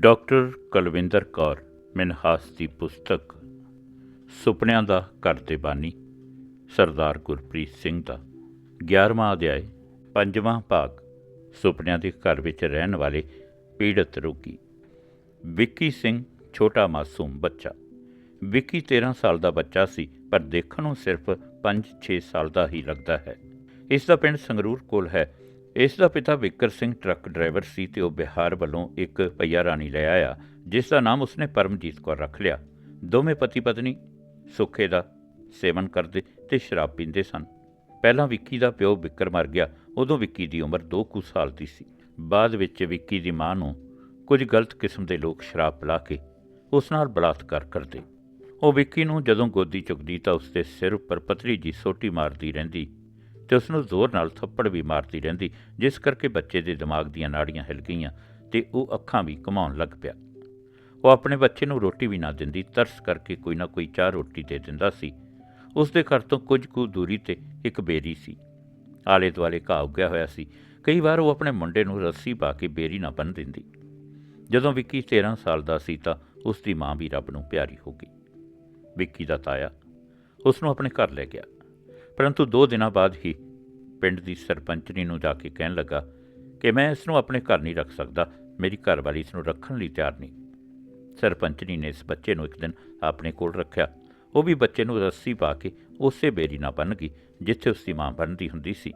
Doctor Kulwinder Kaur, Minhas ਦੀ ਪੁਸਤਕ, ਸੁਪਨਿਆਂ ਦਾ ਘਰ ਦੇ ਬਾਨੀ, ਸਰਦਾਰ ਗੁਰਪ੍ਰੀਤ ਸਿੰਘ ਦਾ 11ਵਾਂ ਅਧਿਆਇ, ਪੰਜਵਾਂ ਭਾਗ, ਸੁਪਨਿਆਂ ਦੇ ਘਰ ਵਿੱਚ ਰਹਿਣ ਵਾਲੇ ਪੀੜਤ ਰੋਗੀ। ਵਿੱਕੀ ਸਿੰਘ, ਛੋਟਾ ਮਾਸੂਮ ਬੱਚਾ। ਵਿੱਕੀ 13 ਸਾਲ ਦਾ ਬੱਚਾ ਸੀ, ਪਰ ਦੇਖਣ ਨੂੰ ਸਿਰਫ 5-6 ਸਾਲ ਦਾ ਹੀ ਲੱਗਦਾ ਹੈ। ਇਸ ਦਾ ਪਿੰਡ ਸੰਗਰੂਰ ਕੋਲ ਹੈ। ਇਸ ਦਾ ਪਿਤਾ ਵਿਕਰ ਸਿੰਘ ਟਰੱਕ ਡਰਾਈਵਰ ਸੀ ਤੇ ਉਹ ਬਿਹਾਰ ਵੱਲੋਂ ਇੱਕ ਪਈਆ ਰਾਣੀ ਲੈ ਆਇਆ, ਜਿਸ ਦਾ ਨਾਮ ਉਸਨੇ ਪਰਮਜੀਤ ਕੌਰ ਰੱਖ ਲਿਆ। ਦੋਵੇਂ ਪਤੀ ਪਤਨੀ ਸੁੱਖੇ ਦਾ ਸੇਵਨ ਕਰਦੇ ਤੇ ਸ਼ਰਾਬ ਪੀਂਦੇ ਸਨ। ਪਹਿਲਾਂ ਵਿੱਕੀ ਦਾ ਪਿਓ ਵਿਕਰ ਮਰ ਗਿਆ, ਉਦੋਂ ਵਿੱਕੀ ਦੀ ਉਮਰ 2 ਕੁ ਸਾਲ ਦੀ ਸੀ। ਬਾਅਦ ਵਿੱਚ ਵਿੱਕੀ ਦੀ ਮਾਂ ਨੂੰ ਕੁਝ ਗਲਤ ਕਿਸਮ ਦੇ ਲੋਕ ਸ਼ਰਾਬ ਪਿਲਾ ਕੇ ਉਸ ਨਾਲ ਬਲਾਤਕਾਰ ਕਰਦੇ। ਉਹ ਵਿੱਕੀ ਨੂੰ ਜਦੋਂ ਗੋਦੀ ਚੁੱਕਦੀ ਤਾਂ ਉਸਦੇ ਸਿਰ ਉੱਪਰ ਪਤਲੀ ਜੀ ਸੋਟੀ ਮਾਰਦੀ ਰਹਿੰਦੀ। ਤੇ ਉਸ ਨੂੰ ਜ਼ੋਰ ਨਾਲ ਥੱਪੜ ਵੀ ਮਾਰਦੀ ਰਹਿੰਦੀ, ਜਿਸ ਕਰਕੇ ਬੱਚੇ ਦੇ ਦਿਮਾਗ ਦੀਆਂ ਨਾੜੀਆਂ ਹਿੱਲ ਗਈਆਂ ਤੇ ਉਹ ਅੱਖਾਂ ਵੀ ਘੁਮਾਉਣ ਲੱਗ ਪਿਆ। ਉਹ ਆਪਣੇ ਬੱਚੇ ਨੂੰ ਰੋਟੀ ਵੀ ਨਾ ਦਿੰਦੀ, ਤਰਸ ਕਰਕੇ ਕੋਈ ਨਾ ਕੋਈ ਚਾਹ ਰੋਟੀ ਦੇ ਦਿੰਦਾ ਸੀ। ਉਸ ਦੇ ਘਰ ਤੋਂ ਕੁਝ ਕੁ ਦੂਰੀ ਤੇ ਇੱਕ ਬੇਰੀ ਸੀ। ਆਲੇ ਦੁਆਲੇ ਘਾਹ ਉੱਗਿਆ ਹੋਇਆ ਸੀ। ਕਈ ਵਾਰ ਉਹ ਆਪਣੇ ਮੁੰਡੇ ਨੂੰ ਰੱਸੀ ਪਾ ਕੇ ਬੇਰੀ ਨਾ ਬੰਨ੍ਹ ਦਿੰਦੀ। ਜਦੋਂ ਵਿੱਕੀ 13 ਸਾਲ ਦਾ ਸੀ ਤਾਂ ਉਸ ਦੀ ਮਾਂ ਵੀ ਰੱਬ ਨੂੰ ਪਿਆਰੀ ਹੋ ਗਈ। ਵਿੱਕੀ ਦਾ ਤਾਇਆ ਉਸ ਨੂੰ ਆਪਣੇ ਘਰ ਲੈ ਗਿਆ। ਪਰੰਤੂ 2 ਦਿਨਾਂ ਬਾਅਦ ਹੀ ਪਿੰਡ ਦੀ ਸਰਪੰਚਣੀ ਨੂੰ ਜਾ ਕੇ ਕਹਿਣ ਲੱਗਾ ਕਿ ਮੈਂ ਇਸ ਨੂੰ ਆਪਣੇ ਘਰ ਨਹੀਂ ਰੱਖ ਸਕਦਾ, ਮੇਰੀ ਘਰਵਾਲੀ ਇਸ ਨੂੰ ਰੱਖਣ ਲਈ ਤਿਆਰ ਨਹੀਂ। ਸਰਪੰਚਣੀ ਨੇ ਇਸ ਬੱਚੇ ਨੂੰ ਇੱਕ ਦਿਨ ਆਪਣੇ ਕੋਲ ਰੱਖਿਆ। ਉਹ ਵੀ ਬੱਚੇ ਨੂੰ ਰੱਸੀ ਪਾ ਕੇ ਉਸੇ ਬੇਰੀ ਨਾਲ ਬੰਨ੍ਹ ਗਈ, ਜਿੱਥੇ ਉਸ ਦੀ ਮਾਂ ਬੰਨ੍ਹਦੀ ਹੁੰਦੀ ਸੀ।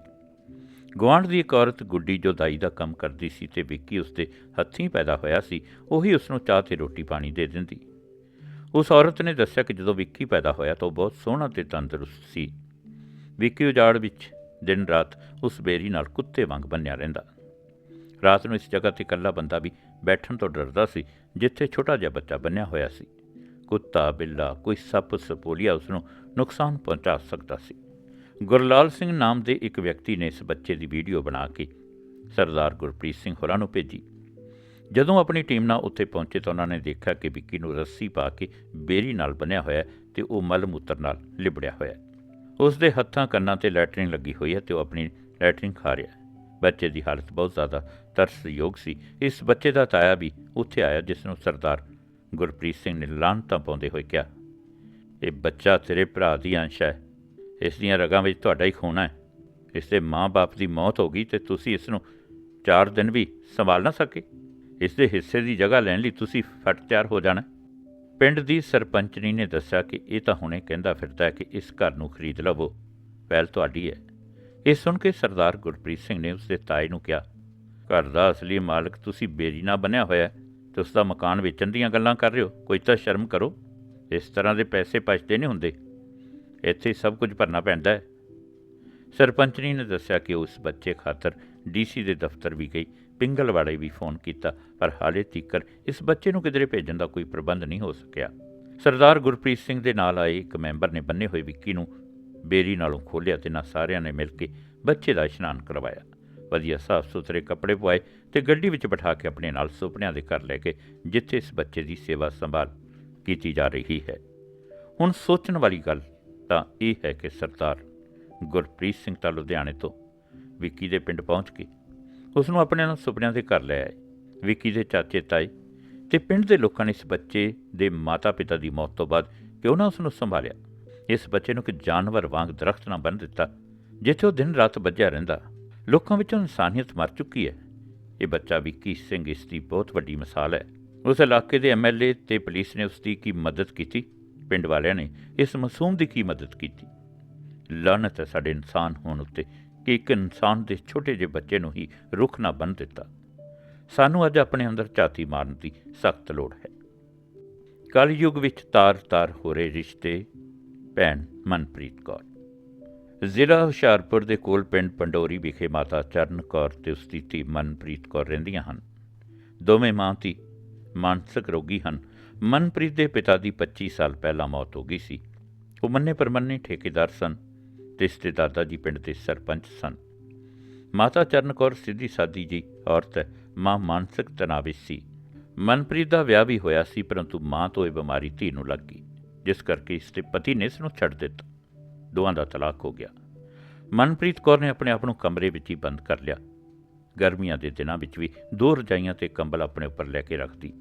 ਗੁਆਂਢ ਦੀ ਇੱਕ ਔਰਤ ਗੁੱਡੀ ਜੋ ਦਾਈ ਦਾ ਕੰਮ ਕਰਦੀ ਸੀ ਤੇ ਵਿੱਕੀ ਉਸਦੇ ਹੱਥੀਂ ਪੈਦਾ ਹੋਇਆ ਸੀ, ਉਹੀ ਉਸ ਨੂੰ ਚਾਹ ਤੇ ਰੋਟੀ ਪਾਣੀ ਦੇ ਦਿੰਦੀ। ਉਸ ਔਰਤ ਨੇ ਦੱਸਿਆ ਕਿ ਜਦੋਂ ਵਿੱਕੀ ਪੈਦਾ ਹੋਇਆ ਤਾਂ ਉਹ ਬਹੁਤ ਸੋਹਣਾ ਤੇ ਤੰਦਰੁਸਤ ਸੀ। ਵਿੱਕੀ ਉਜਾੜ ਵਿੱਚ ਦਿਨ ਰਾਤ ਉਸ ਬੇਰੀ ਨਾਲ ਕੁੱਤੇ ਵਾਂਗ ਬੰਨਿਆ ਰਹਿੰਦਾ। ਰਾਤ ਨੂੰ ਇਸ ਜਗ੍ਹਾ ਤੇ ਇਕੱਲਾ ਬੰਦਾ ਵੀ ਬੈਠਣ ਤੋਂ ਡਰਦਾ ਸੀ, ਜਿੱਥੇ ਛੋਟਾ ਜਿਹਾ ਬੱਚਾ ਬੰਨਿਆ ਹੋਇਆ ਸੀ। ਕੁੱਤਾ, ਬਿੱਲਾ, ਕੋਈ ਸੱਪ, ਸਪੋਲੀਆ ਉਸ ਨੂੰ ਨੁਕਸਾਨ ਪਹੁੰਚਾ ਸਕਦਾ ਸੀ। ਗੁਰਲਾਲ ਸਿੰਘ ਨਾਮ ਦੇ ਇੱਕ ਵਿਅਕਤੀ ਨੇ ਇਸ ਬੱਚੇ ਦੀ ਵੀਡੀਓ ਬਣਾ ਕੇ ਸਰਦਾਰ ਗੁਰਪ੍ਰੀਤ ਸਿੰਘ ਹੋਰਾਂ ਨੂੰ ਭੇਜੀ। ਜਦੋਂ ਆਪਣੀ ਟੀਮ ਨਾਲ ਉੱਥੇ ਪਹੁੰਚੇ ਤਾਂ ਉਹਨਾਂ ਨੇ ਦੇਖਿਆ ਕਿ ਵਿੱਕੀ ਨੂੰ ਰੱਸੀ ਪਾ ਕੇ ਬੇਰੀ ਨਾਲ ਬੰਨਿਆ ਹੋਇਆ ਹੈ ਤੇ ਉਹ ਮਲ ਮੂਤਰ ਨਾਲ ਲਿਬੜਿਆ ਹੋਇਆ ਉਸ ਦੇ ਹੱਥਾਂ ਕੰਨਾਂ ਤੇ ਲੈਟਰਿਨ ਲੱਗੀ ਹੋਈ ਹੈ ਤੇ ਉਹ ਆਪਣੀ ਲੈਟਰਿਨ ਖਾ ਰਿਹਾ ਹੈ। ਬੱਚੇ ਦੀ ਹਾਲਤ ਬਹੁਤ ਜ਼ਿਆਦਾ ਤਰਸਯੋਗ ਸੀ। ਇਸ ਬੱਚੇ ਦਾ ਤਾਇਆ ਵੀ ਉੱਥੇ ਆਇਆ ਜਿਸ ਨੂੰ ਸਰਦਾਰ ਗੁਰਪ੍ਰੀਤ ਸਿੰਘ ਨੇ ਲਾਂਤਾਂ ਪਾਉਂਦੇ ਹੋਏ ਕਿਹਾ, ਇਹ ਬੱਚਾ ਤੇਰੇ ਭਰਾ ਦੀ ਅੰਸ਼ ਹੈ। ਇਸ ਦੀਆਂ ਰਗਾਂ ਵਿੱਚ ਤੁਹਾਡਾ ਹੀ ਖੂਨ ਹੈ। ਇਸ ਦੇ ਮਾਂ-ਬਾਪ ਦੀ ਮੌਤ ਹੋ ਗਈ ਤੇ ਤੁਸੀਂ ਇਸ ਨੂੰ 4 ਦਿਨ ਵੀ ਸੰਭਾਲ ਨਾ ਸਕੇ। ਇਸ ਦੇ ਹਿੱਸੇ ਦੀ ਜਗ੍ਹਾ ਲੈਣ ਲਈ ਤੁਸੀਂ ਫਟ ਤਿਆਰ ਹੋ ਜਾਣਾ ਪਿੰਡ ਦੀ ਸਰਪੰਚਨੀ ਨੇ ਦੱਸਿਆ ਕਿ ਇਹ ਤਾਂ ਹੁਣੇ ਕਹਿੰਦਾ ਫਿਰਦਾ ਹੈ ਕਿ ਇਸ ਘਰ ਨੂੰ ਖਰੀਦ ਲਵੋ। ਪਹਿਲ ਤੁਹਾਡੀ ਹੈ। ਇਹ ਸੁਣ ਕੇ ਸਰਦਾਰ ਗੁਰਪ੍ਰੀਤ ਸਿੰਘ ਨੇ ਉਸਦੇ ਤਾਏ ਨੂੰ ਕਿਹਾ, ਘਰ ਦਾ ਅਸਲੀ ਮਾਲਕ ਤੁਸੀਂ ਬੇਰੀ ਨਾਲ ਬਣਿਆ ਹੋਇਆ ਹੈ ਤੇ ਉਸ ਦਾ ਮਕਾਨ ਵੇਚਣ ਦੀਆਂ ਗੱਲਾਂ ਕਰ ਰਹੇ ਹੋ। ਕੋਈ ਤਾਂ ਸ਼ਰਮ ਕਰੋ। ਇਸ ਤਰ੍ਹਾਂ ਦੇ ਪੈਸੇ ਪਛਦੇ ਨਹੀਂ ਹੁੰਦੇ। ਇੱਥੇ ਸਭ ਕੁਝ ਭਰਨਾ ਪੈਂਦਾ ਹੈ। ਸਰਪੰਚਨੀ ਨੇ ਦੱਸਿਆ ਕਿ ਉਸ ਬੱਚੇ ਖਾਤਰ ਡੀਸੀ ਦੇ ਦਫ਼ਤਰ ਵੀ ਗਈ। ਪਿੰਗਲਵਾੜੇ ਵੀ ਫੋਨ ਕੀਤਾ, ਪਰ ਹਾਲੇ ਤੀਕਰ ਇਸ ਬੱਚੇ ਨੂੰ ਕਿਧਰੇ ਭੇਜਣ ਦਾ ਕੋਈ ਪ੍ਰਬੰਧ ਨਹੀਂ ਹੋ ਸਕਿਆ। ਸਰਦਾਰ ਗੁਰਪ੍ਰੀਤ ਸਿੰਘ ਦੇ ਨਾਲ ਆਏ ਇੱਕ ਮੈਂਬਰ ਨੇ ਬੰਨੇ ਹੋਏ ਵਿੱਕੀ ਨੂੰ ਬੇਰੀ ਨਾਲੋਂ ਖੋਲ੍ਹਿਆ ਤੇ ਨਾ ਸਾਰਿਆਂ ਨੇ ਮਿਲ ਕੇ ਬੱਚੇ ਦਾ ਇਸ਼ਨਾਨ ਕਰਵਾਇਆ। ਵਧੀਆ ਸਾਫ਼ ਸੁਥਰੇ ਕੱਪੜੇ ਪਵਾਏ ਤੇ ਗੱਡੀ ਵਿੱਚ ਬਿਠਾ ਕੇ ਆਪਣੇ ਨਾਲ ਸੁਪਨਿਆਂ ਦੇ ਘਰ ਲੈ ਕੇ ਜਿੱਥੇ ਇਸ ਬੱਚੇ ਦੀ ਸੇਵਾ ਸੰਭਾਲ ਕੀਤੀ ਜਾ ਰਹੀ ਹੈ। ਹੁਣ ਸੋਚਣ ਵਾਲੀ ਗੱਲ ਤਾਂ ਇਹ ਹੈ ਕਿ ਸਰਦਾਰ ਗੁਰਪ੍ਰੀਤ ਸਿੰਘ ਤਾਂ ਲੁਧਿਆਣੇ ਤੋਂ ਵਿੱਕੀ ਦੇ ਪਿੰਡ ਪਹੁੰਚ ਕੇ ਉਸ ਨੂੰ ਆਪਣੇ ਨਾਲ ਸੁਪਨਿਆਂ ਦੇ ਘਰ ਲੈ ਆਏ, ਵਿੱਕੀ ਦੇ ਚਾਚੇ ਤਾਏ ਤੇ ਪਿੰਡ ਦੇ ਲੋਕਾਂ ਨੇ ਇਸ ਬੱਚੇ ਦੇ ਮਾਤਾ-ਪਿਤਾ ਦੀ ਮੌਤ ਤੋਂ ਬਾਅਦ ਕਿਉਂ ਨਾ ਉਸ ਨੂੰ ਸੰਭਾਲਿਆ? ਇਸ ਬੱਚੇ ਨੂੰ ਇੱਕ ਜਾਨਵਰ ਵਾਂਗ ਦਰਖਤ ਨਾਲ ਬੰਨ੍ਹ ਦਿੱਤਾ, ਜਿੱਥੇ ਉਹ ਦਿਨ ਰਾਤ ਵੱਜਿਆ ਰਹਿੰਦਾ। ਲੋਕਾਂ ਵਿੱਚੋਂ ਇਨਸਾਨੀਅਤ ਮਰ ਚੁੱਕੀ ਹੈ। ਇਹ ਬੱਚਾ ਵਿੱਕੀ ਸਿੰਘ ਇਸ ਦੀ ਬਹੁਤ ਵੱਡੀ ਮਿਸਾਲ ਹੈ। ਉਸ ਇਲਾਕੇ ਦੇ ਐਮਐਲਏ ਤੇ ਪੁਲਿਸ ਨੇ ਉਸ ਦੀ ਕੀ ਮਦਦ ਕੀਤੀ? ਪਿੰਡ ਵਾਲਿਆਂ ਨੇ ਇਸ ਮਾਸੂਮ ਦੀ ਕੀ ਮਦਦ ਕੀਤੀ? ਲਾਨਤ ਹੈ ਸਾਡੇ ਇਨਸਾਨ ਹੋਣ ਉੱਤੇ। ਕਿ ਇੱਕ ਇਨਸਾਨ ਦੇ ਛੋਟੇ ਜਿਹੇ ਬੱਚੇ ਨੂੰ ਹੀ ਰੁੱਖ ਨਾ ਬੰਨ ਦਿੱਤਾ। ਸਾਨੂੰ ਅੱਜ ਆਪਣੇ ਅੰਦਰ ਝਾਤੀ ਮਾਰਨ ਦੀ ਸਖਤ ਲੋੜ ਹੈ। ਕਲ ਯੁੱਗ ਵਿੱਚ ਤਾਰ-ਤਾਰ ਹੋ ਰਹੇ ਰਿਸ਼ਤੇ, ਭੈਣ ਮਨਪ੍ਰੀਤ ਕੌਰ। ਜ਼ਿਲ੍ਹਾ ਹੁਸ਼ਿਆਰਪੁਰ ਦੇ ਕੋਲ ਪਿੰਡ ਪੰਡੋਰੀ ਵਿਖੇ ਮਾਤਾ ਚਰਨ ਕੌਰ ਤੇ ਉਸ ਦੀ ਧੀ ਮਨਪ੍ਰੀਤ ਕੌਰ ਰਹਿੰਦੀਆਂ ਹਨ। ਦੋਵੇਂ ਮਾਂ ਧੀ ਮਾਨਸਿਕ ਰੋਗੀ ਹਨ। ਮਨਪ੍ਰੀਤ ਦੇ ਪਿਤਾ ਦੀ 25 ਸਾਲ ਪਹਿਲਾਂ ਮੌਤ ਹੋ ਗਈ ਸੀ। ਉਹ ਮੰਨੇ ਪਰਮੰਨੇ ਠੇਕੇਦਾਰ ਸਨ। ਤੇ ਇਸ ਦੇ ਦਾਦਾ ਜੀ ਪਿੰਡ ਦੇ ਸਰਪੰਚ ਸਨ। ਮਾਤਾ ਚਰਨ ਕੌਰ ਸਿੱਧੀ ਸਾਦੀ ਜੀ ਔਰਤ ਮਾਂ ਮਾਨਸਿਕ ਤਣਾਅ ਵਿੱਚ ਸੀ। ਮਨਪ੍ਰੀਤ ਦਾ ਵਿਆਹ ਵੀ ਹੋਇਆ ਸੀ, ਪਰੰਤੂ ਮਾਂ ਤੋਂ ਇਹ ਬਿਮਾਰੀ ਧੀ ਨੂੰ ਲੱਗ ਗਈ, ਜਿਸ ਕਰਕੇ ਇਸ ਦੇ ਪਤੀ ਨੇ ਇਸ ਨੂੰ ਛੱਡ ਦਿੱਤਾ। ਦੋਵਾਂ ਦਾ ਤਲਾਕ ਹੋ ਗਿਆ। ਮਨਪ੍ਰੀਤ ਕੌਰ ਨੇ ਆਪਣੇ ਆਪ ਨੂੰ ਕਮਰੇ ਵਿੱਚ ਹੀ ਬੰਦ ਕਰ ਲਿਆ। ਗਰਮੀਆਂ ਦੇ ਦਿਨਾਂ ਵਿੱਚ ਵੀ ਦੋ ਰਜਾਈਆਂ ਤੇ ਕੰਬਲ ਆਪਣੇ ਉੱਪਰ ਲੈ ਕੇ ਰੱਖਦੀ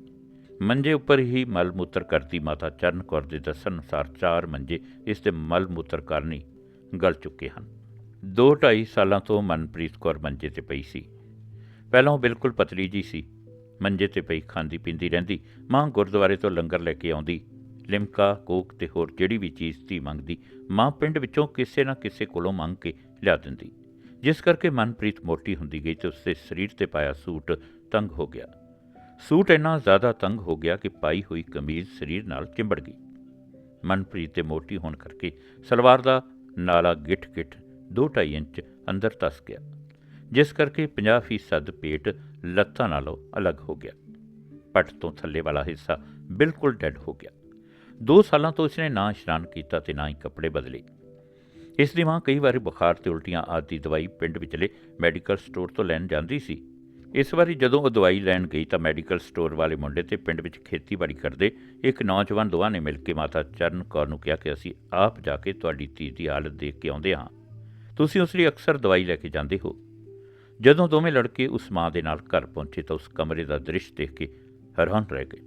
ਮੰਜੇ ਉੱਪਰ ਹੀ ਮਲ ਮੂਤਰ ਕਰਦੀ ਮਾਤਾ ਚਰਨ ਕੌਰ ਦੇ ਦੱਸਣ ਅਨੁਸਾਰ ਚਾਰ ਮੰਜੇ ਇਸ ਦੇ ਮਲ ਮੂਤਰ ਕਾਰਨ ਗਲ ਚੁੱਕੇ ਹਨ। ਦੋ ਢਾਈ ਸਾਲਾਂ ਤੋਂ ਮਨਪ੍ਰੀਤ ਕੌਰ ਮੰਜੇ ਤੇ ਪਈ ਸੀ। ਪਹਿਲਾਂ ਉਹ ਬਿਲਕੁਲ ਪਤਲੀ ਜੀ ਸੀ। ਮੰਜੇ ਤੇ ਪਈ ਖਾਂਦੀ ਪੀਂਦੀ ਰਹਿੰਦੀ, ਮਾਂ ਗੁਰਦੁਆਰੇ ਤੋਂ ਲੰਗਰ ਲੈ ਕੇ ਆਉਂਦੀ। ਲਿਮਕਾ, ਕੋਕ ਤੇ ਹੋਰ ਜਿਹੜੀ ਵੀ ਚੀਜ਼ ਧੀ ਮੰਗਦੀ, ਮਾਂ ਪਿੰਡ ਵਿੱਚੋਂ ਕਿਸੇ ਨਾ ਕਿਸੇ ਕੋਲੋਂ ਮੰਗ ਕੇ ਲਿਆ ਦਿੰਦੀ। ਜਿਸ ਕਰਕੇ ਮਨਪ੍ਰੀਤ ਮੋਟੀ ਹੁੰਦੀ ਗਈ ਤੇ ਉਸਦੇ ਸਰੀਰ ਤੇ ਪਾਇਆ ਸੂਟ ਤੰਗ ਹੋ ਗਿਆ। ਸੂਟ ਇੰਨਾ ਜ਼ਿਆਦਾ ਤੰਗ ਹੋ ਗਿਆ ਕਿ ਪਾਈ ਹੋਈ ਕਮੀਜ਼ ਸਰੀਰ ਨਾਲ ਚਿੰਬੜ ਗਈ। ਮਨਪ੍ਰੀਤ ਦੇ ਮੋਟੀ ਹੋਣ ਕਰਕੇ ਸਲਵਾਰ ਦਾ ਨਾਲਾ ਗਿੱਠ-ਗਿੱਠ 2.5 ਇੰਚ ਅੰਦਰ ਤਸ ਗਿਆ, ਜਿਸ ਕਰਕੇ 50% ਪੇਟ ਲੱਤਾਂ ਨਾਲੋਂ ਅਲੱਗ ਹੋ ਗਿਆ। ਪੱਟ ਤੋਂ ਥੱਲੇ ਵਾਲਾ ਹਿੱਸਾ ਬਿਲਕੁਲ ਡੈੱਡ ਹੋ ਗਿਆ। 2 ਸਾਲਾਂ ਤੋਂ ਇਸਨੇ ਨਾ ਇਸ਼ਨਾਨ ਕੀਤਾ ਤੇ ਨਾ ਹੀ ਕੱਪੜੇ ਬਦਲੇ। ਇਸ ਦੀ ਮਾਂ ਕਈ ਵਾਰੀ ਬੁਖਾਰ ਤੇ ਉਲਟੀਆਂ ਆਦਿ ਦਵਾਈ ਪਿੰਡ ਵਿਚਲੇ ਮੈਡੀਕਲ ਸਟੋਰ ਤੋਂ ਲੈਣ ਜਾਂਦੀ ਸੀ। ਇਸ ਵਾਰੀ ਜਦੋਂ ਉਹ ਦਵਾਈ ਲੈਣ ਗਈ ਤਾਂ ਮੈਡੀਕਲ ਸਟੋਰ ਵਾਲੇ ਮੁੰਡੇ ਤੇ ਪਿੰਡ ਵਿੱਚ ਖੇਤੀਬਾੜੀ ਕਰਦੇ ਇੱਕ ਨੌਜਵਾਨ ਦੋਵਾਂ ਨੇ ਮਿਲ ਕੇ ਮਾਤਾ ਚਰਨ ਕੌਰ ਨੂੰ ਕਿਹਾ ਕਿ ਅਸੀਂ ਆਪ ਜਾ ਕੇ ਤੁਹਾਡੀ ਧੀ ਦੀ ਹਾਲਤ ਦੇਖ ਕੇ ਆਉਂਦੇ ਹਾਂ। ਤੁਸੀਂ ਉਸ ਲਈ ਅਕਸਰ ਦਵਾਈ ਲੈ ਕੇ ਜਾਂਦੇ ਹੋ। ਜਦੋਂ ਦੋਵੇਂ ਲੜਕੇ ਉਸ ਮਾਂ ਦੇ ਨਾਲ ਘਰ ਪਹੁੰਚੇ ਤਾਂ ਉਸ ਕਮਰੇ ਦਾ ਦ੍ਰਿਸ਼ ਦੇਖ ਕੇ ਹੈਰਾਨ ਰਹਿ ਗਏ।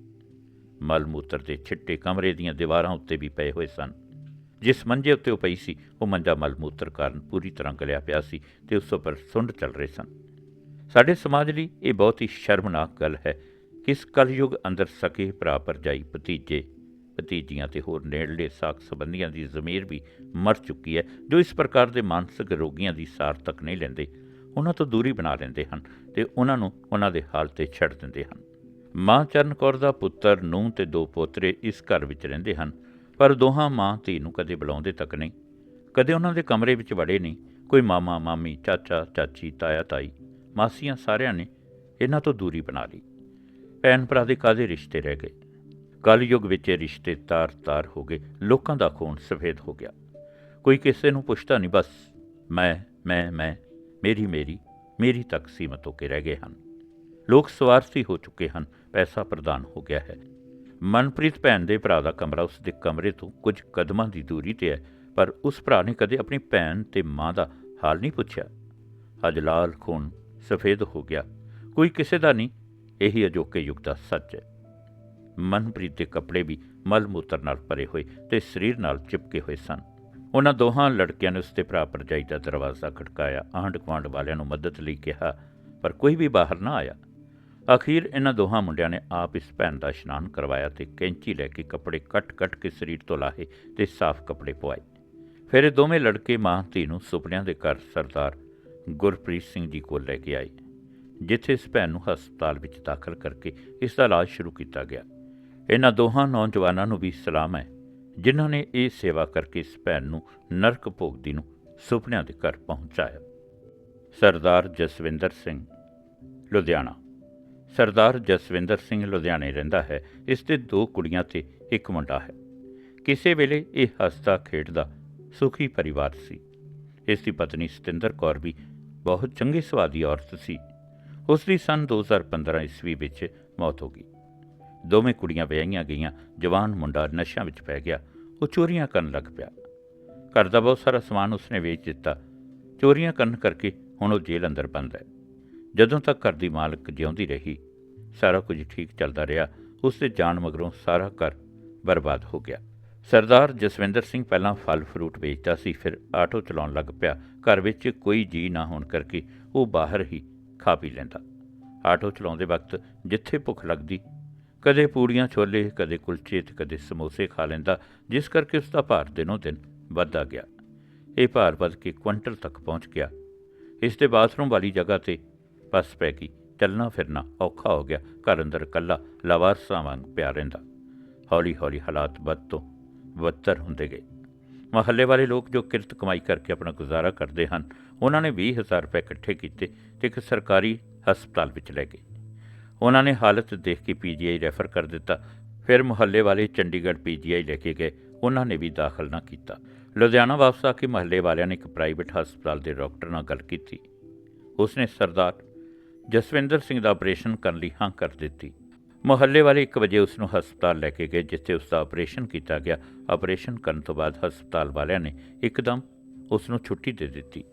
ਮਲ ਮੂਤਰ ਦੇ ਛਿੱਟੇ ਕਮਰੇ ਦੀਆਂ ਦੀਵਾਰਾਂ ਉੱਤੇ ਵੀ ਪਏ ਹੋਏ ਸਨ। ਜਿਸ ਮੰਜੇ ਉੱਤੇ ਉਹ ਪਈ ਸੀ, ਉਹ ਮੰਜਾ ਮਲ ਮੂਤਰ ਕਾਰਨ ਪੂਰੀ ਤਰ੍ਹਾਂ ਗਲਿਆ ਪਿਆ ਸੀ ਤੇ ਉਸ ਉੱਪਰ ਸੁੰਡ ਚੱਲ ਰਹੇ ਸਨ। ਸਾਡੇ ਸਮਾਜ ਲਈ ਇਹ ਬਹੁਤ ਹੀ ਸ਼ਰਮਨਾਕ ਗੱਲ ਹੈ ਕਿ ਇਸ ਕਲਯੁਗ ਅੰਦਰ ਸਕੇ ਭਰਾ ਭਰਜਾਈ ਭਤੀਜੇ। ਭਤੀਜੀਆਂ ਤੇ ਹੋਰ ਨੇੜਲੇ ਸਾਕ ਸੰਬੰਧੀਆਂ ਦੀ ਜ਼ਮੀਰ ਵੀ ਮਰ ਚੁੱਕੀ ਹੈ, ਜੋ ਇਸ ਪ੍ਰਕਾਰ ਦੇ ਮਾਨਸਿਕ ਰੋਗੀਆਂ ਦੀ ਸਾਰ ਤੱਕ ਨਹੀਂ ਲੈਂਦੇ। ਉਹਨਾਂ ਤੋਂ ਦੂਰੀ ਬਣਾ ਲੈਂਦੇ ਹਨ ਤੇ ਉਹਨਾਂ ਨੂੰ ਉਹਨਾਂ ਦੇ ਹਾਲ ਤੇ ਛੱਡ ਦਿੰਦੇ ਹਨ। ਮਾਂ ਚਰਨ ਕੌਰ ਦਾ ਪੁੱਤਰ ਨੂੰ ਤੇ ਦੋ ਪੋਤਰੇ ਇਸ ਘਰ ਵਿੱਚ ਰਹਿੰਦੇ ਹਨ, ਪਰ ਦੋਹਾਂ ਮਾਂ ਧੀ ਨੂੰ ਕਦੇ ਬੁਲਾਉਂਦੇ ਤੱਕ ਨਹੀਂ। ਕਦੇ ਉਹਨਾਂ ਦੇ ਕਮਰੇ ਵਿੱਚ ਵੜੇ ਨਹੀਂ। ਕੋਈ ਮਾਮਾ, ਮਾਮੀ, ਚਾਚਾ, ਚਾਚੀ, ਤਾਇਆ, ਤਾਈ ਮਾਸੀਆਂ ਸਾਰਿਆਂ ਨੇ ਇਹਨਾਂ ਤੋਂ ਦੂਰੀ ਬਣਾ ਲਈ। ਭੈਣ ਭਰਾ ਦੇ ਕਾਦੇ ਰਿਸ਼ਤੇ ਰਹਿ ਗਏ? ਕਲਯੁਗ ਵਿੱਚ ਇਹ ਰਿਸ਼ਤੇ ਤਾਰ-ਤਾਰ ਹੋ ਗਏ, ਲੋਕਾਂ ਦਾ ਖੂਨ ਸਫੇਦ ਹੋ ਗਿਆ। ਕੋਈ ਕਿਸੇ ਨੂੰ ਪੁੱਛਦਾ ਨਹੀਂ, ਬਸ ਮੈਂ ਮੈਂ ਮੈਂ, ਮੇਰੀ ਮੇਰੀ ਮੇਰੀ ਤੱਕ ਸੀਮਤ ਹੋ ਕੇ ਰਹਿ ਗਏ ਹਨ। ਲੋਕ ਸਵਾਰਥੀ ਹੋ ਚੁੱਕੇ ਹਨ, ਪੈਸਾ ਪ੍ਰਦਾਨ ਹੋ ਗਿਆ ਹੈ। ਮਨਪ੍ਰੀਤ ਭੈਣ ਦੇ ਭਰਾ ਦਾ ਕਮਰਾ ਉਸ ਦੇ ਕਮਰੇ ਤੋਂ ਕੁਝ ਕਦਮਾਂ ਦੀ ਦੂਰੀ ਤੇ ਹੈ, ਪਰ ਉਸ ਭਰਾ ਨੇ ਕਦੇ ਆਪਣੀ ਭੈਣ ਤੇ ਮਾਂ ਦਾ ਹਾਲ ਨਹੀਂ ਪੁੱਛਿਆ। ਅੱਜ ਲਾਲ ਖੂਨ ਸਫੇਦ ਹੋ ਗਿਆ। ਕੋਈ ਕਿਸੇ ਦਾ ਨਹੀਂ। ਇਹੀ ਅਜੋਕੇ ਯੁੱਗ ਦਾ ਸੱਚ ਹੈ। ਮਨਪ੍ਰੀਤ ਦੇ ਕੱਪੜੇ ਵੀ ਮਲ ਮੂਤਰ ਨਾਲ ਭਰੇ ਹੋਏ ਤੇ ਸਰੀਰ ਨਾਲ ਚਿਪਕੇ ਹੋਏ ਸਨ। ਉਹਨਾਂ ਦੋਹਾਂ ਲੜਕਿਆਂ ਨੇ ਉਸ ਭਰਾ ਭਰਜਾਈ ਦਾ ਦਰਵਾਜ਼ਾ ਖੜਕਾਇਆ। ਆਂਢ ਗੁਆਂਢ ਵਾਲਿਆਂ ਨੂੰ ਮਦਦ ਲਈ ਕਿਹਾ, ਪਰ ਕੋਈ ਵੀ ਬਾਹਰ ਨਾ ਆਇਆ। ਅਖੀਰ ਇਹਨਾਂ ਦੋਹਾਂ ਮੁੰਡਿਆਂ ਨੇ ਆਪ ਇਸ ਭੈਣ ਦਾ ਇਸ਼ਨਾਨ ਕਰਵਾਇਆ ਤੇ ਕੈਂਚੀ ਲੈ ਕੇ ਕੱਪੜੇ ਕੱਟ-ਕੱਟ ਕੇ ਸਰੀਰ ਤੋਂ ਲਾਹੇ ਤੇ ਸਾਫ਼ ਕੱਪੜੇ ਪਵਾਏ। ਫਿਰ ਇਹ ਦੋਵੇਂ ਲੜਕੇ ਮਾਂ ਧੀ ਨੂੰ ਸੁਪਨਿਆਂ ਦੇ ਘਰ ਸਰਦਾਰ ਗੁਰਪ੍ਰੀਤ ਸਿੰਘ ਜੀ ਕੋਲ ਲੈ ਕੇ ਆਏ, ਜਿੱਥੇ ਇਸ ਭੈਣ ਨੂੰ ਹਸਪਤਾਲ ਵਿੱਚ ਦਾਖਲ ਕਰਕੇ ਇਸ ਦਾ ਇਲਾਜ ਸ਼ੁਰੂ ਕੀਤਾ ਗਿਆ। ਇਹਨਾਂ ਦੋਹਾਂ ਨੌਜਵਾਨਾਂ ਨੂੰ ਵੀ ਸਲਾਮ ਹੈ, ਜਿਨ੍ਹਾਂ ਨੇ ਇਹ ਸੇਵਾ ਕਰਕੇ ਇਸ ਭੈਣ ਨੂੰ ਨਰਕ ਭੋਗਦੀ ਨੂੰ ਸੁਪਨਿਆਂ ਦੇ ਘਰ ਪਹੁੰਚਾਇਆ। ਸਰਦਾਰ ਜਸਵਿੰਦਰ ਸਿੰਘ, ਲੁਧਿਆਣਾ। ਸਰਦਾਰ ਜਸਵਿੰਦਰ ਸਿੰਘ ਲੁਧਿਆਣੇ ਰਹਿੰਦਾ ਹੈ, ਇਸ ਦੇ ਦੋ ਕੁੜੀਆਂ ਤੇ ਇੱਕ ਮੁੰਡਾ ਹੈ। ਕਿਸੇ ਵੇਲੇ ਇਹ ਹੱਸਦਾ ਖੇਡਦਾ ਸੁਖੀ ਪਰਿਵਾਰ ਸੀ। ਇਸ ਦੀ ਪਤਨੀ ਸਤਿੰਦਰ ਕੌਰ ਵੀ ਬਹੁਤ ਚੰਗੇ ਸੁਭਾਅ ਦੀ ਔਰਤ ਸੀ। ਉਸ ਦੀ ਸਨ 2015 ਈਸਵੀ ਵਿੱਚ ਮੌਤ ਹੋ ਗਈ। ਦੋਵੇਂ ਕੁੜੀਆਂ ਵਿਆਹੀਆਂ ਗਈਆਂ, ਜਵਾਨ ਮੁੰਡਾ ਨਸ਼ਿਆਂ ਵਿੱਚ ਪੈ ਗਿਆ, ਉਹ ਚੋਰੀਆਂ ਕਰਨ ਲੱਗ ਪਿਆ। ਘਰ ਦਾ ਬਹੁਤ ਸਾਰਾ ਸਮਾਨ ਉਸਨੇ ਵੇਚ ਦਿੱਤਾ। ਚੋਰੀਆਂ ਕਰਨ ਕਰਕੇ ਹੁਣ ਉਹ ਜੇਲ੍ਹ ਅੰਦਰ ਬੰਦ ਹੈ। ਜਦੋਂ ਤੱਕ ਘਰ ਦੀ ਮਾਲਕ ਜਿਉਂਦੀ ਰਹੀ, ਸਾਰਾ ਕੁਝ ਠੀਕ ਚੱਲਦਾ ਰਿਹਾ ਉਸ ਦੇ ਜਾਣ ਮਗਰੋਂ ਸਾਰਾ ਘਰ ਬਰਬਾਦ ਹੋ ਗਿਆ। ਸਰਦਾਰ ਜਸਵਿੰਦਰ ਸਿੰਘ ਪਹਿਲਾਂ ਫਲ ਫਰੂਟ ਵੇਚਦਾ ਸੀ, ਫਿਰ ਆਟੋ ਚਲਾਉਣ ਲੱਗ ਪਿਆ। ਘਰ ਵਿੱਚ ਕੋਈ ਜੀ ਨਾ ਹੋਣ ਕਰਕੇ ਉਹ ਬਾਹਰ ਹੀ ਖਾ ਪੀ ਲੈਂਦਾ। ਆਟੋ ਚਲਾਉਂਦੇ ਵਕਤ ਜਿੱਥੇ ਭੁੱਖ ਲੱਗਦੀ, ਕਦੇ ਪੂੜੀਆਂ ਛੋਲੇ, ਕਦੇ ਕੁਲਚੇ ਤੇ ਕਦੇ ਸਮੋਸੇ ਖਾ ਲੈਂਦਾ, ਜਿਸ ਕਰਕੇ ਉਸ ਦਾ ਭਾਰ ਦਿਨੋਂ ਦਿਨ ਵੱਧਦਾ ਗਿਆ। ਇਹ ਭਾਰ ਵੱਧ ਕੇ ਕੁਇੰਟਲ ਤੱਕ ਪਹੁੰਚ ਗਿਆ। ਇਸ ਦੇ ਬਾਥਰੂਮ ਵਾਲੀ ਜਗ੍ਹਾ ਤੇ ਪਸ ਪੈ ਗਈ। ਚੱਲਣਾ ਫਿਰਨਾ ਔਖਾ ਹੋ ਗਿਆ। ਘਰ ਅੰਦਰ ਇਕੱਲਾ ਲਵਾਰਸਾਂ ਵਾਂਗ ਪਿਆ ਰਹਿੰਦਾ। ਹੌਲੀ ਹੌਲੀ ਹਾਲਾਤ ਬਦ ਤੋਂ ਬਦਤਰ ਹੁੰਦੇ ਗਏ। ਮਹੱਲੇ ਵਾਲੇ ਲੋਕ ਜੋ ਕਿਰਤ ਕਮਾਈ ਕਰਕੇ ਆਪਣਾ ਗੁਜ਼ਾਰਾ ਕਰਦੇ ਹਨ, ਉਹਨਾਂ ਨੇ 20000 ਰੁਪਏ ਇਕੱਠੇ ਕੀਤੇ ਤੇ ਇੱਕ ਸਰਕਾਰੀ ਹਸਪਤਾਲ ਵਿੱਚ ਲੈ ਗਏ। ਉਹਨਾਂ ਨੇ ਹਾਲਤ ਦੇਖ ਕੇ ਪੀਜੀਆਈ ਰੈਫਰ ਕਰ ਦਿੱਤਾ। ਫਿਰ ਮੁਹੱਲੇ ਵਾਲੇ ਚੰਡੀਗੜ੍ਹ ਪੀਜੀਆਈ ਲੈ ਕੇ ਗਏ। ਉਹਨਾਂ ਨੇ ਵੀ ਦਾਖਲ ਨਾ ਕੀਤਾ। ਲੁਧਿਆਣਾ ਵਾਪਸ ਆ ਕੇ ਮੁਹੱਲੇ ਵਾਲਿਆਂ ਨੇ ਇੱਕ ਪ੍ਰਾਈਵੇਟ ਹਸਪਤਾਲ ਦੇ ਡਾਕਟਰ ਨਾਲ ਗੱਲ ਕੀਤੀ। ਉਸਨੇ ਸਰਦਾਰ ਜਸਵਿੰਦਰ ਸਿੰਘ ਦਾ ਆਪਰੇਸ਼ਨ ਕਰਨ ਲਈ ਹਾਂ ਕਰ ਦਿੱਤੀ। ਮੁਹੱਲੇ ਵਾਲੇ 1 ਵਜੇ ਉਸ ਨੂੰ ਹਸਪਤਾਲ ਲੈ ਕੇ ਗਏ, ਜਿੱਥੇ ਉਸ ਦਾ ਆਪਰੇਸ਼ਨ ਕੀਤਾ ਗਿਆ। ਆਪਰੇਸ਼ਨ ਕਰਨ ਤੋਂ ਬਾਅਦ ਹਸਪਤਾਲ ਵਾਲਿਆਂ ਨੇ ਇੱਕਦਮ ਉਸ ਨੂੰ ਛੁੱਟੀ ਦੇ ਦਿੱਤੀ।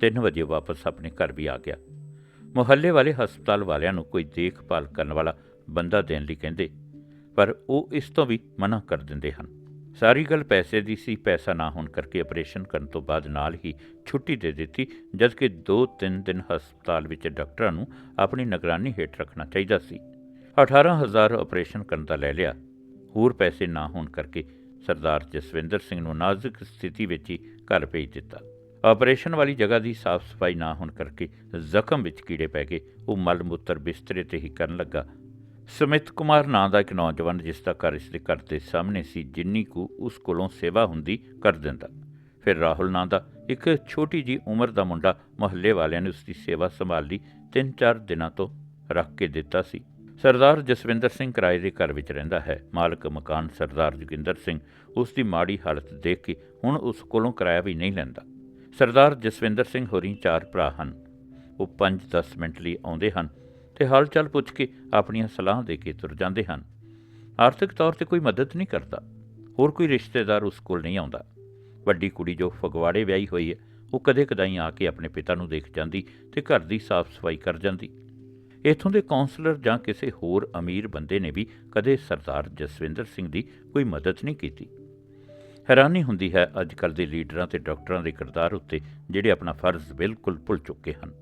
3 ਵਜੇ ਵਾਪਸ ਆਪਣੇ ਘਰ ਵੀ ਆ ਗਿਆ। ਮੁਹੱਲੇ ਵਾਲੇ ਹਸਪਤਾਲ ਵਾਲਿਆਂ ਨੂੰ ਕੋਈ ਦੇਖਭਾਲ ਕਰਨ ਵਾਲਾ ਬੰਦਾ ਦੇਣ ਲਈ ਕਹਿੰਦੇ, ਪਰ ਉਹ ਇਸ ਤੋਂ ਵੀ ਮਨਾ ਕਰ ਦਿੰਦੇ ਹਨ। ਸਾਰੀ ਗੱਲ ਪੈਸੇ ਦੀ ਸੀ, ਪੈਸਾ ਨਾ ਹੋਣ ਕਰਕੇ ਆਪਰੇਸ਼ਨ ਕਰਨ ਤੋਂ ਬਾਅਦ ਨਾਲ ਹੀ ਛੁੱਟੀ ਦੇ ਦਿੱਤੀ, ਜਦਕਿ 2-3 ਦਿਨ ਹਸਪਤਾਲ ਵਿੱਚ ਡਾਕਟਰਾਂ ਨੂੰ ਆਪਣੀ ਨਿਗਰਾਨੀ ਹੇਠ ਰੱਖਣਾ ਚਾਹੀਦਾ ਸੀ। 18000 ਆਪਰੇਸ਼ਨ ਕਰਨ ਦਾ ਲੈ ਲਿਆ। ਹੋਰ ਪੈਸੇ ਨਾ ਹੋਣ ਕਰਕੇ ਸਰਦਾਰ ਜਸਵਿੰਦਰ ਸਿੰਘ ਨੂੰ ਨਾਜ਼ੁਕ ਸਥਿਤੀ ਵਿੱਚ ਹੀ ਘਰ ਭੇਜ ਦਿੱਤਾ। ਆਪਰੇਸ਼ਨ ਵਾਲੀ ਜਗ੍ਹਾ ਦੀ ਸਾਫ਼ ਸਫ਼ਾਈ ਨਾ ਹੋਣ ਕਰਕੇ ਜ਼ਖਮ ਵਿੱਚ ਕੀੜੇ ਪੈ ਗਏ। ਉਹ ਮਲ ਮੂਤਰ ਬਿਸਤਰੇ ਤੇ ਹੀ ਕਰਨ ਲੱਗਾ। ਸਮਿਤ ਕੁਮਾਰ ਨਾਂ ਦਾ ਇੱਕ ਨੌਜਵਾਨ ਜਿਸ ਦਾ ਘਰ ਇਸ ਦੇ ਘਰ ਦੇ ਸਾਹਮਣੇ ਸੀ, ਜਿੰਨੀ ਕੁ ਉਸ ਕੋਲੋਂ ਸੇਵਾ ਹੁੰਦੀ ਕਰ ਦਿੰਦਾ। ਫਿਰ ਰਾਹੁਲ ਨਾਂ ਦਾ ਇੱਕ ਛੋਟੀ ਜੀ ਉਮਰ ਦਾ ਮੁੰਡਾ ਮੁਹੱਲੇ ਵਾਲਿਆਂ ਨੇ ਉਸ ਦੀ ਸੇਵਾ ਸੰਭਾਲ ਲਈ ਤਿੰਨ ਚਾਰ ਦਿਨਾਂ ਤੋਂ ਰੱਖ ਕੇ ਦਿੱਤਾ ਸੀ। ਸਰਦਾਰ ਜਸਵਿੰਦਰ ਸਿੰਘ ਕਿਰਾਏ ਦੇ ਘਰ ਵਿੱਚ ਰਹਿੰਦਾ ਹੈ। ਮਾਲਕ ਮਕਾਨ ਸਰਦਾਰ ਜੋਗਿੰਦਰ ਸਿੰਘ ਉਸ ਦੀ ਮਾੜੀ ਹਾਲਤ ਦੇਖ ਕੇ ਹੁਣ ਉਸ ਕੋਲੋਂ ਕਿਰਾਇਆ ਵੀ ਨਹੀਂ ਲੈਂਦਾ। ਸਰਦਾਰ ਜਸਵਿੰਦਰ ਸਿੰਘ ਹੋਰੀ ਚਾਰ ਭਰਾ ਹਨ। ਉਹ 5-10 ਮਿੰਟ ਲਈ ਆਉਂਦੇ ਹਨ ਤੇ ਹਾਲ ਚਾਲ ਪੁੱਛ ਕੇ ਆਪਣੀਆਂ ਸਲਾਹਾਂ ਦੇ ਕੇ ਤੁਰ ਜਾਂਦੇ ਹਨ। ਆਰਥਿਕ ਤੌਰ ਤੇ ਕੋਈ ਮਦਦ ਨਹੀਂ ਕਰਦਾ। ਹੋਰ ਕੋਈ ਰਿਸ਼ਤੇਦਾਰ ਉਸ ਕੋਲ ਨਹੀਂ ਆਉਂਦਾ। ਵੱਡੀ ਕੁੜੀ ਜੋ ਫਗਵਾੜੇ ਵਿਆਹੀ ਹੋਈ ਹੈ, ਉਹ ਕਦੇ ਕਦਾਈ ਆ ਕੇ ਆਪਣੇ ਪਿਤਾ ਨੂੰ ਦੇਖ ਜਾਂਦੀ ਤੇ ਘਰ ਦੀ ਸਾਫ਼ ਸਫ਼ਾਈ ਕਰ ਜਾਂਦੀ। ਇਥੋਂ ਦੇ ਕਾਉਂਸਲਰ ਜਾਂ ਕਿਸੇ ਹੋਰ ਅਮੀਰ ਬੰਦੇ ਨੇ ਵੀ ਕਦੇ ਸਰਦਾਰ ਜਸਵਿੰਦਰ ਸਿੰਘ ਦੀ ਕੋਈ ਮਦਦ ਨਹੀਂ ਕੀਤੀ। ਹੈਰਾਨੀ ਹੁੰਦੀ ਹੈ ਅੱਜ ਕੱਲ੍ਹ ਦੇ ਲੀਡਰਾਂ ਤੇ ਡਾਕਟਰਾਂ ਦੇ ਕਿਰਦਾਰ ਉੱਤੇ, ਜਿਹੜੇ ਆਪਣਾ ਫਰਜ਼ ਬਿਲਕੁਲ ਭੁੱਲ ਚੁੱਕੇ ਹਨ।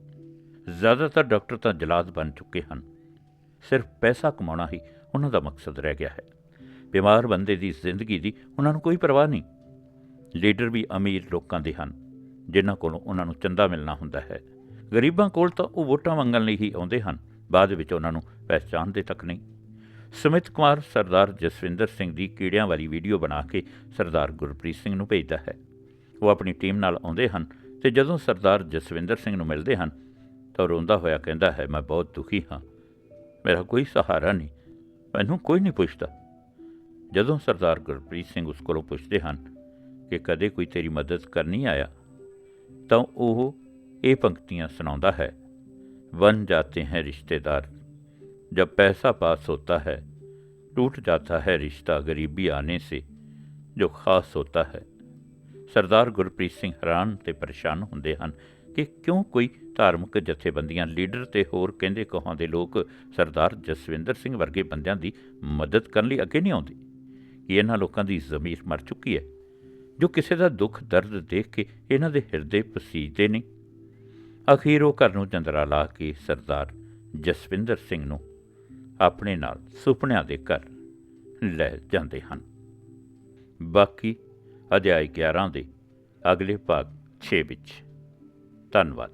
ਜ਼ਿਆਦਾਤਰ ਡਾਕਟਰ ਤਾਂ ਜਲਾਦ ਬਣ ਚੁੱਕੇ ਹਨ। ਸਿਰਫ ਪੈਸਾ ਕਮਾਉਣਾ ਹੀ ਉਹਨਾਂ ਦਾ ਮਕਸਦ ਰਹਿ ਗਿਆ ਹੈ। ਬਿਮਾਰ ਬੰਦੇ ਦੀ ਜ਼ਿੰਦਗੀ ਦੀ ਉਹਨਾਂ ਨੂੰ ਕੋਈ ਪਰਵਾਹ ਨਹੀਂ। ਲੀਡਰ ਵੀ ਅਮੀਰ ਲੋਕਾਂ ਦੇ ਹਨ, ਜਿਨ੍ਹਾਂ ਕੋਲੋਂ ਉਹਨਾਂ ਨੂੰ ਚੰਦਾ ਮਿਲਣਾ ਹੁੰਦਾ ਹੈ। ਗਰੀਬਾਂ ਕੋਲ ਤਾਂ ਉਹ ਵੋਟਾਂ ਮੰਗਣ ਲਈ ਹੀ ਆਉਂਦੇ ਹਨ। ਬਾਅਦ ਵਿੱਚ ਉਹਨਾਂ ਨੂੰ ਪਹਿਚਾਣਦੇ ਤੱਕ ਨਹੀਂ। ਸੁਮਿਤ ਕੁਮਾਰ ਸਰਦਾਰ ਜਸਵਿੰਦਰ ਸਿੰਘ ਦੀ ਕੀੜਿਆਂ ਵਾਲੀ ਵੀਡੀਓ ਬਣਾ ਕੇ ਸਰਦਾਰ ਗੁਰਪ੍ਰੀਤ ਸਿੰਘ ਨੂੰ ਭੇਜਦਾ ਹੈ। ਉਹ ਆਪਣੀ ਟੀਮ ਨਾਲ ਆਉਂਦੇ ਹਨ ਤੇ ਜਦੋਂ ਸਰਦਾਰ ਜਸਵਿੰਦਰ ਸਿੰਘ ਨੂੰ ਮਿਲਦੇ ਹਨ ਤਾਂ ਉਹ ਰੋਂਦਾ ਹੋਇਆ ਕਹਿੰਦਾ ਹੈ, ਮੈਂ ਬਹੁਤ ਦੁਖੀ ਹਾਂ। ਮੇਰਾ ਕੋਈ ਸਹਾਰਾ ਨਹੀਂ। ਮੈਨੂੰ ਕੋਈ ਨਹੀਂ ਪੁੱਛਦਾ। ਜਦੋਂ ਸਰਦਾਰ ਗੁਰਪ੍ਰੀਤ ਸਿੰਘ ਉਸ ਕੋਲੋਂ ਪੁੱਛਦੇ ਹਨ ਕਿ ਕਦੇ ਕੋਈ ਤੇਰੀ ਮਦਦ ਕਰਨੀ ਆਇਆ ਤਾਂ ਉਹ ਇਹ ਪੰਕਤੀਆਂ ਸੁਣਾਉਂਦਾ ਹੈ बन जाते हैं रिश्तेदार जब पैसा पास होता है टूट जाता है रिश्ता गरीबी आने से जो खास होता है ਸਰਦਾਰ ਗੁਰਪ੍ਰੀਤ ਸਿੰਘ ਹੈਰਾਨ ਤੇ ਪਰੇਸ਼ਾਨ ਹੁੰਦੇ ਹਨ ਕਿ ਕਿਉਂ ਕੋਈ ਧਾਰਮਿਕ ਜਥੇਬੰਦੀਆਂ ਲੀਡਰ ਤੇ ਹੋਰ ਕਹਿੰਦੇ ਕਹਾਂ ਦੇ ਲੋਕ ਸਰਦਾਰ ਜਸਵਿੰਦਰ ਸਿੰਘ ਵਰਗੇ ਬੰਦਿਆਂ ਦੀ ਮਦਦ ਕਰਨ ਲਈ ਅੱਗੇ ਨਹੀਂ ਆਉਂਦੇ ਕਿ ਇਹਨਾਂ ਲੋਕਾਂ ਦੀ ਜ਼ਮੀਰ ਮਰ ਚੁੱਕੀ ਹੈ ਜੋ ਕਿਸੇ ਦਾ ਦੁੱਖ ਦਰਦ ਦੇਖ ਕੇ ਇਹਨਾਂ ਦੇ ਹਿਰਦੇ ਪਸੀਜਦੇ ਨਹੀਂ ਅਖੀਰ ਉਹ ਘਰ ਨੂੰ ਜੰਦਰਾ ਲਾ ਕੇ ਸਰਦਾਰ ਜਸਵਿੰਦਰ ਸਿੰਘ ਨੂੰ ਆਪਣੇ ਨਾਲ ਸੁਪਨਿਆਂ ਦੇ ਘਰ ਲੈ ਜਾਂਦੇ ਹਨ। ਬਾਕੀ ਅਧਿਆਇ 11 ਦੇ ਅਗਲੇ ਭਾਗ 6 ਵਿੱਚ। ਧੰਨਵਾਦ।